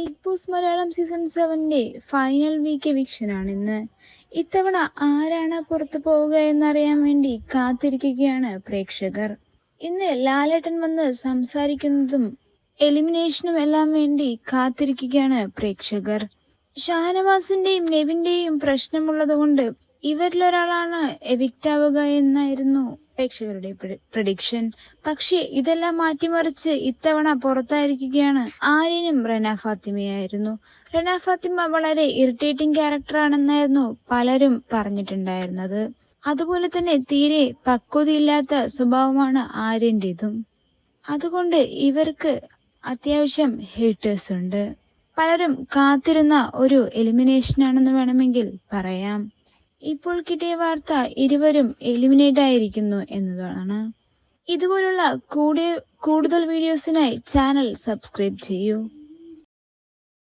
Big boss Malayalam season സെവന്റെ final week എവിക്ഷനാണ് ഇന്ന്. ഇത്തവണ ആരാണ് പുറത്തു പോവുക എന്നറിയാൻ വേണ്ടി കാത്തിരിക്കുകയാണ് പ്രേക്ഷകർ. ഇന്ന് ലാലേട്ടൻ വന്ന് സംസാരിക്കുന്നതും എലിമിനേഷനും എല്ലാം വേണ്ടി കാത്തിരിക്കുകയാണ് പ്രേക്ഷകർ. ഷാനവാസിന്റെയും നെവിന്റെയും പ്രശ്നമുള്ളതുകൊണ്ട് ഇവരിലൊരാളാണ് എവിക്റ്റാവുക എന്നായിരുന്നു പ്രേക്ഷകരുടെ പ്രഡിക്ഷൻ പക്ഷേ ഇതെല്ലാം മാറ്റിമറിച്ച് ഇത്തവണ പുറത്തായിരിക്കുകയാണ് ആര്യനും റന ഫാത്തിമയായിരുന്നു. റന ഫാത്തിമ വളരെ ഇറിറ്റേറ്റിംഗ് ക്യാരക്ടറാണെന്നായിരുന്നു പലരും പറഞ്ഞിട്ടുണ്ടായിരുന്നത്. അതുപോലെ തന്നെ തീരെ പക്വതയില്ലാത്ത സ്വഭാവമാണ് ആര്യന്റേതും അതുകൊണ്ട് ഇവർക്ക് അത്യാവശ്യം ഹേറ്റേഴ്സ് ഉണ്ട്. പലരും കാത്തിരുന്ന ഒരു എലിമിനേഷൻ ആണെന്ന് വേണമെങ്കിൽ പറയാം. ഇപ്പോൾ കിട്ടിയ വാർത്ത ഇരുവരും എലിമിനേറ്റ് ആയിരിക്കുന്നു എന്നതാണ്. ഇതുപോലുള്ള കൂടെ കൂടുതൽ വീഡിയോസിനായി ചാനൽ സബ്സ്ക്രൈബ് ചെയ്യൂ.